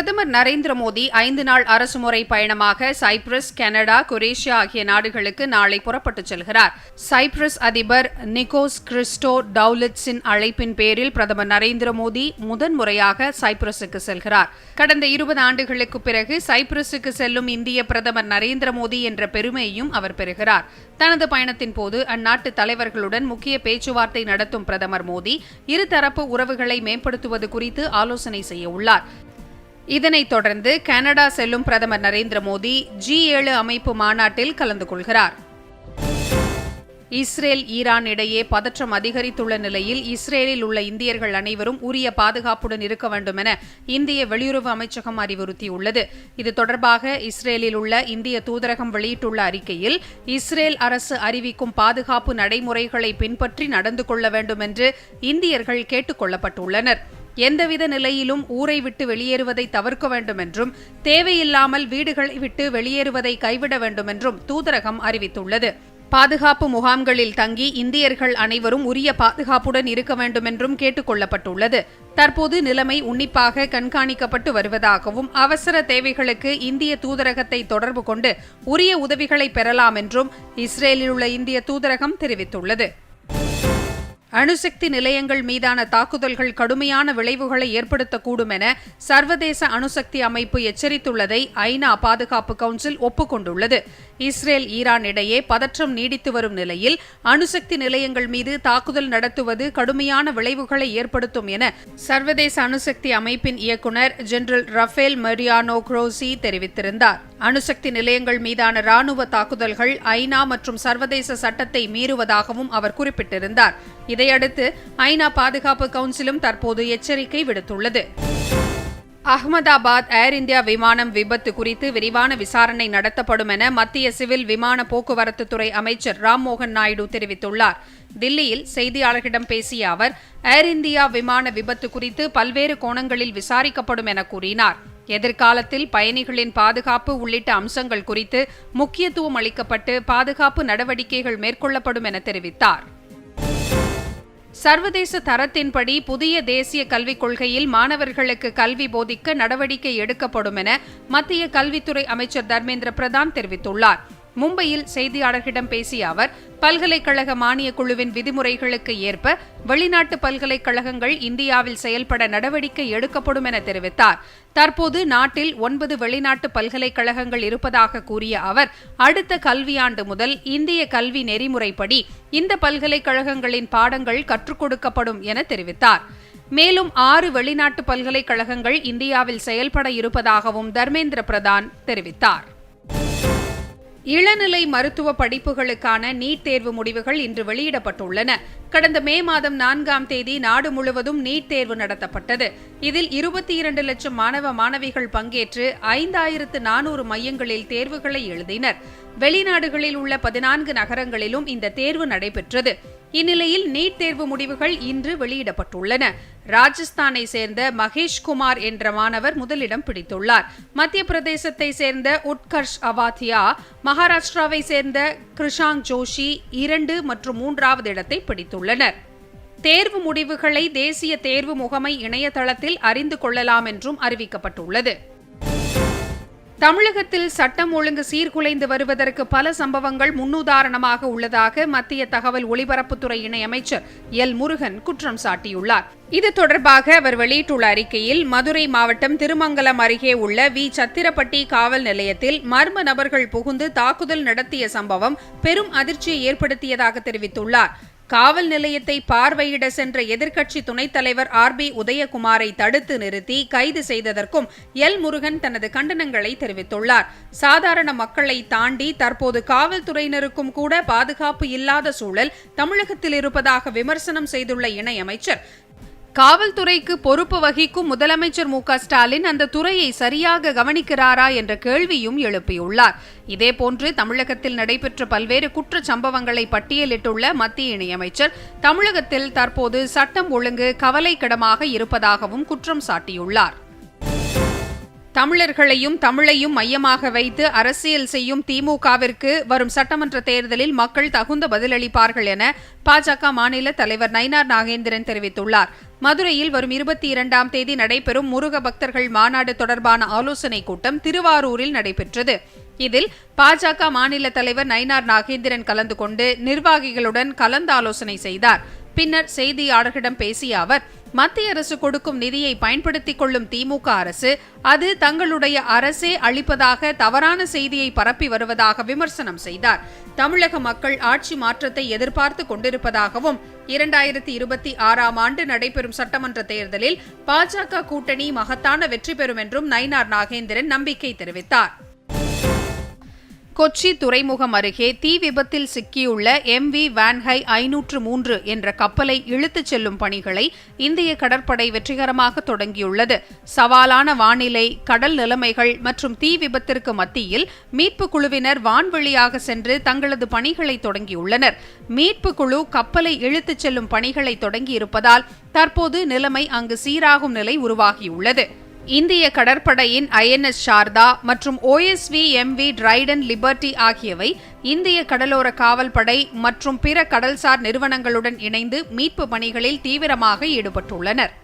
பிரதமர் நரேந்திர மோடி ஐந்து நாள் அரசுமுறை பயணமாக சைப்ரஸ் கனடா குரேஷியா ஆகிய நாடுகளுக்கு நாளை புறப்பட்டுச் செல்கிறார். சைப்ரஸ் அதிபர் நிக்கோஸ் கிறிஸ்டோ டவுலிட்ஸின் அழைப்பின் பேரில் பிரதமர் நரேந்திர மோடி முதன்முறையாக சைப்ரஸுக்கு செல்கிறார். கடந்த இருபது ஆண்டுகளுக்கு பிறகு சைப்ரஸுக்கு செல்லும் இந்திய பிரதமர் நரேந்திர மோடி என்ற பெருமையையும் அவர் பெறுகிறார். தனது பயணத்தின் போது அந்நாட்டு தலைவர்களுடன் முக்கிய பேச்சுவார்த்தை நடத்தும் பிரதமர் மோடி இருதரப்பு உறவுகளை மேம்படுத்துவது குறித்து ஆலோசனை செய்ய உள்ளார். இதனைத் தொடர்ந்து கனடா செல்லும் பிரதமர் நரேந்திர மோடி ஜி ஏழு அமைப்பு மாநாட்டில் கலந்து கொள்கிறார். இஸ்ரேல் ஈரான் இடையே பதற்றம் அதிகரித்துள்ள நிலையில் இஸ்ரேலில் உள்ள இந்தியர்கள் அனைவரும் உரிய பாதுகாப்புடன் இருக்க வேண்டும் என இந்திய வெளியுறவு அமைச்சகம் அறிவுறுத்தியுள்ளது. இது தொடர்பாக இஸ்ரேலில் உள்ள இந்திய தூதரகம் வெளியிட்டுள்ள அறிக்கையில் இஸ்ரேல் அரசு அறிவிக்கும் பாதுகாப்பு நடைமுறைகளை பின்பற்றி நடந்து கொள்ள வேண்டும் என்று இந்தியர்கள் கேட்டுக் கொள்ளப்பட்டுள்ளனா் எந்தவித நிலையிலும் ஊரை விட்டு வெளியேறுவதை தவிர்க்க வேண்டும் என்றும் தேவையில்லாமல் வீடுகளை விட்டு வெளியேறுவதை கைவிட வேண்டும் என்றும் தூதரகம் அறிவித்துள்ளது. பாதுகாப்பு முகாம்களில் தங்கி இந்தியர்கள் அனைவரும் உரிய பாதுகாப்புடன் இருக்க வேண்டும் என்றும் கேட்டுக் கொள்ளப்பட்டுள்ளது தற்போது நிலைமை உன்னிப்பாக கண்காணிக்கப்பட்டு வருவதாகவும் அவசர தேவைகளுக்கு இந்திய தூதரகத்தை தொடர்பு கொண்டு உரிய உதவிகளை பெறலாம் என்றும் இஸ்ரேலில் உள்ள இந்திய தூதரகம் தெரிவித்துள்ளது. அணுசக்தி நிலையங்கள் மீதான தாக்குதல்கள் கடுமையான விளைவுகளை ஏற்படுத்தக்கூடும் என சர்வதேச அணுசக்தி அமைப்பு எச்சரித்துள்ளதை ஐநா பாதுகாப்பு கவுன்சில் ஒப்புக்கொண்டுள்ளது. இஸ்ரேல் ஈரான் இடையே பதற்றம் நீடித்து வரும் நிலையில் அணுசக்தி நிலையங்கள் மீது தாக்குதல் நடத்துவது கடுமையான விளைவுகளை ஏற்படுத்தும் என சர்வதேச அணுசக்தி அமைப்பின் இயக்குநர் ஜெனரல் ரஃபேல் மரியானோ குரோசி தெரிவித்திருந்தார். அணுசக்தி நிலையங்கள் மீதான ராணுவ தாக்குதல்கள் ஐநா மற்றும் சர்வதேச சட்டத்தை மீறுவதாகவும் அவர் குறிப்பிட்டிருந்தார். இதையடுத்து ஐநா பாதுகாப்பு கவுன்சிலும் தற்போது எச்சரிக்கை விடுத்துள்ளது. அகமதாபாத் ஏர் இந்தியா விமானம் விபத்து குறித்து விரிவான விசாரணை நடத்தப்படும் என மத்திய சிவில் விமான போக்குவரத்து துறை அமைச்சர் ராம்மோகன் நாயுடு தெரிவித்துள்ளார். தில்லியில் செய்தியாளர்களிடம் பேசிய அவர் ஏர் இந்தியா விமான விபத்து குறித்து பல்வேறு கோணங்களில் விசாரிக்கப்படும் என கூறினார். எதிர்காலத்தில் பயணிகளின் பாதுகாப்பு உள்ளிட்ட அம்சங்கள் குறித்து முக்கியத்துவம் அளிக்கப்பட்டு பாதுகாப்பு நடவடிக்கைகள் மேற்கொள்ளப்படும் என தெரிவித்தார். சர்வதேச தரத்தின்படி புதிய தேசிய கல்விக் கொள்கையில் மாணவர்களுக்கு கல்வி போதிக்க நடவடிக்கை எடுக்கப்படும் என மத்திய கல்வித்துறை அமைச்சர் தர்மேந்திர பிரதான் தெரிவித்துள்ளார். மும்பையில் செய்தியாளர்களிடம் பேசிய அவர் பல்கலைக்கழக மானியக் குழுவின் விதிமுறைகளுக்கு ஏற்ப வெளிநாட்டு பல்கலைக்கழகங்கள் இந்தியாவில் செயல்பட நடவடிக்கை எடுக்கப்படும் என தெரிவித்தார். தற்போது நாட்டில் ஒன்பது வெளிநாட்டு பல்கலைக்கழகங்கள் இருப்பதாக கூறிய அவர் அடுத்த கல்வியாண்டு முதல் இந்திய கல்வி நெறிமுறைப்படி இந்த பல்கலைக்கழகங்களின் பாடங்கள் கற்றுக் கொடுக்கப்படும் என தெரிவித்தார். மேலும் ஆறு வெளிநாட்டு பல்கலைக்கழகங்கள் இந்தியாவில் செயல்பட இருப்பதாகவும் தர்மேந்திர பிரதான் தெரிவித்தார். இளநிலை மருத்துவ படிப்புகளுக்கான நீட் தேர்வு முடிவுகள் இன்று வெளியிடப்பட்டுள்ளன. கடந்த மே மாதம் நான்காம் தேதி நாடு முழுவதும் நீட் தேர்வு நடத்தப்பட்டது. இதில் இருபத்தி இரண்டு லட்சம் மாணவ மாணவிகள் பங்கேற்று ஐந்தாயிரத்து நானூறு மையங்களில் தேர்வுகளை எழுதினர். வெளிநாடுகளில் உள்ள பதினான்கு நகரங்களிலும் இந்த தேர்வு நடைபெற்றது. இந்நிலையில் நீட் தேர்வு முடிவுகள் இன்று வெளியிடப்பட்டுள்ளன. ராஜஸ்தானை சேர்ந்த மகேஷ் குமார் என்ற மாணவர் முதலிடம் பிடித்துள்ளார். மத்திய பிரதேசத்தை சேர்ந்த உட்கர்ஷ் அவாத்தியா மகாராஷ்டிராவை சேர்ந்த கிருஷாங் ஜோஷி இரண்டு மற்றும் மூன்றாவது இடத்தை பிடித்துள்ளனர். தேர்வு முடிவுகளை தேசிய தேர்வு முகமை இணையதளத்தில் அறிந்து கொள்ளலாம் என்றும் அறிவிக்கப்பட்டுள்ளது. தமிழகத்தில் சட்டம் ஒழுங்கு சீர்குலைந்து வருவதற்கு பல சம்பவங்கள் முன்னுதாரணமாக உள்ளதாக மத்திய தகவல் ஒலிபரப்புத்துறை இணையமைச்சர் எல் முருகன் குற்றம் சாட்டியுள்ளார். இது தொடர்பாக அவர் வெளியிட்டுள்ள அறிக்கையில் மதுரை மாவட்டம் திருமங்கலம் அருகே உள்ள வி. சத்திரப்பட்டி காவல் நிலையத்தில் மர்ம நபர்கள் புகுந்து தாக்குதல் நடத்திய சம்பவம் பெரும் அதிர்ச்சியை ஏற்படுத்தியதாக தெரிவித்துள்ளார். காவல் நிலையத்தை பார்வையிட சென்ற எதிர்க்கட்சி துணைத் தலைவர் ஆர் பி உதயகுமாரை தடுத்து நிறுத்தி கைது செய்ததற்கும் எல் முருகன் தனது கண்டனங்களை தெரிவித்துள்ளார். சாதாரண மக்களை தாண்டி தற்போது காவல்துறையினருக்கும் கூட பாதுகாப்பு இல்லாத சூழல் தமிழகத்தில் இருப்பதாக விமர்சனம் செய்துள்ள இணையமைச்சர் காவல்துறைக்கு பொறுப்பு வகிக்கும் முதலமைச்சர் மு ஸ்டாலின் அந்த துறையை சரியாக கவனிக்கிறாரா என்ற கேள்வியும் எழுப்பியுள்ளார். இதேபோன்று தமிழகத்தில் நடைபெற்ற பல்வேறு குற்ற சம்பவங்களை பட்டியலிட்டுள்ள மத்திய இணையமைச்சர் தமிழகத்தில் தற்போது சட்டம் ஒழுங்கு கவலைக்கிடமாக இருப்பதாகவும் குற்றம் சாட்டியுள்ளார். தமிழர்களையும் தமிழையும் மையமாக வைத்து அரசியல் செய்யும் திமுகவிற்கு வரும் சட்டமன்ற தேர்தலில் மக்கள் தகுந்த பதிலளிப்பார்கள் என பாஜக மாநில தலைவர் நயினார் நாகேந்திரன் தெரிவித்துள்ளார். மதுரையில் வரும் இருபத்தி இரண்டாம் தேதி நடைபெறும் முருக பக்தர்கள் மாநாடு தொடர்பான ஆலோசனைக் கூட்டம் திருவாரூரில் நடைபெற்றது. இதில் பாஜக மாநில தலைவர் நயினார் நாகேந்திரன் கலந்து கொண்டு நிர்வாகிகளுடன் கலந்தாலோசனை செய்தார். பின்னர் செய்தியாளர்களிடம் பேசிய அவர் மத்திய அரசு கொடுக்கும் நிதியை பயன்படுத்திக் கொள்ளும் திமுக அரசு அது தங்களுடைய அரசே அளிப்பதாக தவறான செய்தியை பரப்பி வருவதாக விமர்சனம் செய்தார். தமிழக மக்கள் ஆட்சி மாற்றத்தை எதிர்பார்த்து கொண்டிருப்பதாகவும் இரண்டாயிரத்தி இருபத்தி ஆறாம் ஆண்டு நடைபெறும் சட்டமன்ற தேர்தலில் பாஜக கூட்டணி மகத்தான வெற்றி பெறும் என்றும் நயினார் நாகேந்திரன் நம்பிக்கை தெரிவித்தார். கொச்சி துறைமுகம் அருகே தீ விபத்தில் சிக்கியுள்ள எம் வி வான்ஹை ஐநூற்று மூன்று என்ற கப்பலை இழுத்துச் செல்லும் பணிகளை இந்திய கடற்படை வெற்றிகரமாக தொடங்கியுள்ளது. சவாலான வானிலை கடல் நிலைமைகள் மற்றும் தீ விபத்திற்கு மத்தியில் மீட்பு குழுவினர் வான்வழியாக சென்று தங்களது பணிகளை தொடங்கியுள்ளனர். மீட்பு குழு கப்பலை இழுத்துச் செல்லும் பணிகளை தொடங்கியிருப்பதால் தற்போது நிலைமை அங்கு சீராகும் நிலை உருவாகியுள்ளது. இந்திய கடற்படையின் ஐஎன்எஸ் சாரதா மற்றும் ஓஎஸ்வி எம்வி டிரைடன் லிபர்டி ஆகியவை இந்திய கடலோர காவல்படை மற்றும் பிற கடல்சார் நிறுவனங்களுடன் இணைந்து மீட்பு பணிகளில் தீவிரமாக ஈடுபட்டுள்ளனர்.